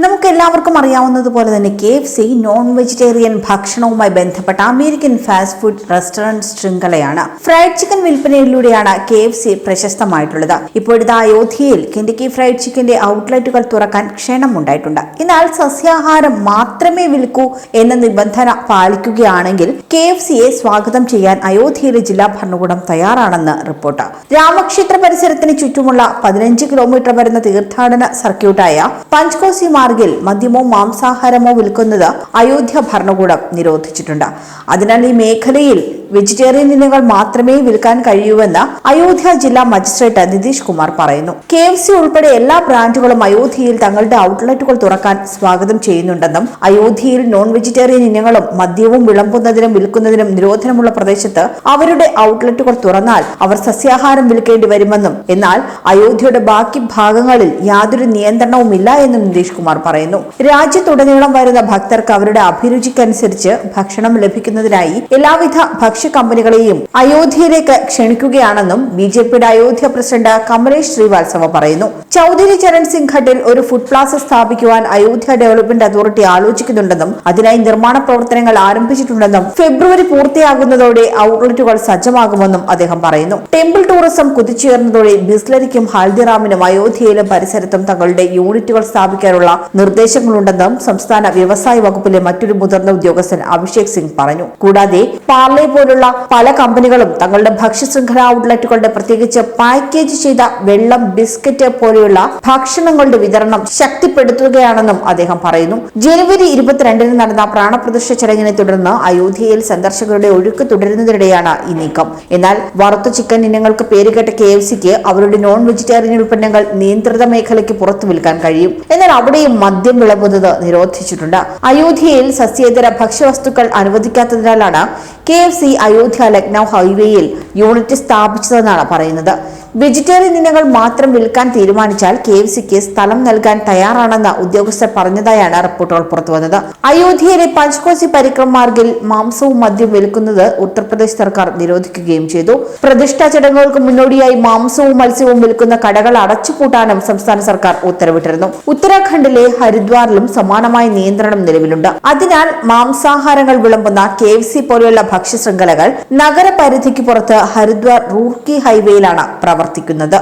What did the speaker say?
നമുക്ക് എല്ലാവർക്കും അറിയാവുന്നതുപോലെ തന്നെ K F C non vegetarian ഭക്ഷണവുമായി ബന്ധപ്പെട്ട അമേരിക്കൻ ഫാസ്റ്റ് ഫുഡ് റെസ്റ്റോറന്റ് ശൃംഖലയാണ്. ഫ്രൈഡ് ചിക്കൻ വിൽപ്പനയിലൂടെയാണ് കെ എഫ് സി പ്രശസ്തമായിട്ടുള്ളത്. ഇപ്പോഴത്തെ അയോധ്യയിൽ കിൻഡിക്കി ഫ്രൈഡ് ചിക്കന്റെ ഔട്ട്ലെറ്റുകൾ തുറക്കാൻ ക്ഷണമുണ്ടായിട്ടുണ്ട്. എന്നാൽ സസ്യാഹാരം മാത്രമേ വിൽക്കൂ എന്ന നിബന്ധന പാലിക്കുകയാണെങ്കിൽ കെ എഫ് സിയെ സ്വാഗതം ചെയ്യാൻ അയോധ്യയിലെ ജില്ലാ ഭരണകൂടം തയ്യാറാണെന്ന് റിപ്പോർട്ട്. രാമക്ഷേത്ര പരിസരത്തിന് ചുറ്റുമുള്ള പതിനഞ്ച് കിലോമീറ്റർ വരുന്ന തീർത്ഥാടന സർക്യൂട്ടായ പഞ്ച്കോസി മാർഗിൽ മദ്യമോ മാംസാഹാരമോ വിൽക്കുന്നത് അയോധ്യ ഭരണകൂടം നിരോധിച്ചിട്ടുണ്ട്. അതിനാൽ ഈ മേഖലയിൽ വെജിറ്റേറിയൻ ഇനങ്ങൾ മാത്രമേ വിൽക്കാൻ കഴിയൂവെന്ന് അയോധ്യ ജില്ലാ മജിസ്ട്രേറ്റ് നിതീഷ് കുമാർ പറയുന്നു. കെ എഫ് സി ഉൾപ്പെടെ എല്ലാ ബ്രാൻഡുകളും അയോധ്യയിൽ തങ്ങളുടെ ഔട്ട്ലെറ്റുകൾ തുറക്കാൻ സ്വാഗതം ചെയ്യുന്നുണ്ടെന്നും അയോധ്യയിൽ നോൺ വെജിറ്റേറിയൻ ഇനങ്ങളും മദ്യവും വിളമ്പുന്നതിനും വിൽക്കുന്നതിനും നിരോധനമുള്ള പ്രദേശത്ത് അവരുടെ ഔട്ട്ലെറ്റുകൾ തുറന്നാൽ അവർ സസ്യാഹാരം വിൽക്കേണ്ടി വരുമെന്നും എന്നാൽ അയോധ്യയുടെ ബാക്കി ഭാഗങ്ങളിൽ യാതൊരു നിയന്ത്രണവുമില്ല എന്നും നിതീഷ് കുമാർ പറയുന്നു. രാജ്യത്തുടനീളം വരുന്ന ഭക്തർക്ക് അവരുടെ അഭിരുചിക്കനുസരിച്ച് ഭക്ഷണം ലഭിക്കുന്നതിനായി എല്ലാവിധ ഭക്ഷ്യ കമ്പനികളെയും അയോധ്യയിലേക്ക് ക്ഷണിക്കുകയാണെന്നും ബി ജെ പിയുടെ അയോധ്യ പ്രസിഡന്റ് കമലേഷ് ശ്രീവാത്സവ പറയുന്നു. ചൌധരി ചരൺ സിംഗ് ഘട്ടിൽ ഒരു ഫുഡ് പ്ലാസ സ്ഥാപിക്കുവാൻ അയോധ്യ ഡെവലപ്മെന്റ് അതോറിറ്റി ആലോചിക്കുന്നുണ്ടെന്നും അതിനായി നിർമ്മാണ പ്രവർത്തനങ്ങൾ ആരംഭിച്ചിട്ടുണ്ടെന്നും ഫെബ്രുവരി പൂർത്തിയാകുന്നതോടെ ഔട്ട്ലെറ്റുകൾ സജ്ജമാകുമെന്നും അദ്ദേഹം പറയുന്നു. ടെമ്പിൾ ടൂറിസം കുതിച്ചുയർന്നതോടെ ബിസ്ലരിക്കും ഹൽദിറാമിനും അയോധ്യയിലും പരിസരത്തും തങ്ങളുടെ യൂണിറ്റുകൾ സ്ഥാപിക്കാനുള്ള നിർദ്ദേശങ്ങളുണ്ടെന്നും സംസ്ഥാന വ്യവസായ വകുപ്പിലെ മറ്റൊരു മുതിർന്ന ഉദ്യോഗസ്ഥൻ അഭിഷേക് സിംഗ് പറഞ്ഞു. കൂടാതെ പാർലെ പോലുള്ള പല കമ്പനികളും തങ്ങളുടെ ഭക്ഷ്യശൃംഖല ഔട്ട്ലെറ്റുകളുടെ പ്രത്യേകിച്ച് പാക്കേജ് ചെയ്ത വെള്ളം ബിസ്ക്കറ്റ് പോലെയുള്ള ഭക്ഷണങ്ങളുടെ വിതരണം ശക്തിപ്പെടുത്തുകയാണെന്നും അദ്ദേഹം പറയുന്നു. ജനുവരി ഇരുപത്തിരണ്ടിന് നടന്ന പ്രാണപ്രതിഷ്ഠ ചടങ്ങിനെ തുടർന്ന് അയോധ്യയിൽ സന്ദർശകരുടെ ഒഴുക്ക് തുടരുന്നതിനിടെയാണ് ഈ നീക്കം. എന്നാൽ വറുത്ത ചിക്കൻ ഇനങ്ങൾക്ക് പേരുകേട്ട കെ എഫ് സിക്ക് അവരുടെ നോൺ വെജിറ്റേറിയൻ ഉൽപ്പന്നങ്ങൾ നിയന്ത്രിത മേഖലയ്ക്ക് പുറത്തു വിൽക്കാൻ കഴിയും. എന്നാൽ അവിടെയും മദ്യം വിളമ്പുന്നത് നിരോധിച്ചിട്ടുണ്ട്. അയോധ്യയിൽ സസ്യേതര ഭക്ഷ്യവസ്തുക്കൾ അനുവദിക്കാത്തതിനാലാണ് K F C Ayodhya Lucknow ഹൈവേയിൽ യൂണിറ്റ് സ്ഥാപിച്ചതെന്നാണ് പറയുന്നത്. വെജിറ്റേറിയൻ ഇനങ്ങൾ മാത്രം വിൽക്കാൻ തീരുമാനിച്ചാൽ കെ എഫ് സിക്ക് സ്ഥലം നൽകാൻ തയ്യാറാണെന്ന് ഉദ്യോഗസ്ഥർ പറഞ്ഞതായാണ് റിപ്പോർട്ടുകൾ പുറത്തുവന്നത്. അയോധ്യയിലെ പഞ്ച്കോസി പരിക്രം മാർഗിൽ മാംസവും മദ്യം വിൽക്കുന്നത് ഉത്തർപ്രദേശ് സർക്കാർ നിരോധിക്കുകയും ചെയ്തു. പ്രതിഷ്ഠാ ചടങ്ങുകൾക്ക് മുന്നോടിയായി മാംസവും മത്സ്യവും വിൽക്കുന്ന കടകൾ അടച്ചുപൂട്ടാനും സംസ്ഥാന സർക്കാർ ഉത്തരവിട്ടിരുന്നു. ഉത്തരാഖണ്ഡിലെ ഹരിദ്വാറിലും സമാനമായ നിയന്ത്രണം നിലവിലുണ്ട്. അതിനാൽ മാംസാഹാരങ്ങൾ വിളമ്പുന്ന കെ എഫ് സി പോലെയുള്ള ഭക്ഷ്യ ശൃംഖലകൾ നഗരപരിധിക്ക് പുറത്ത് ഹരിദ്വാർ റൂർക്കി ഹൈവേയിലാണ് പ്രവർത്തിക്കുന്നത്.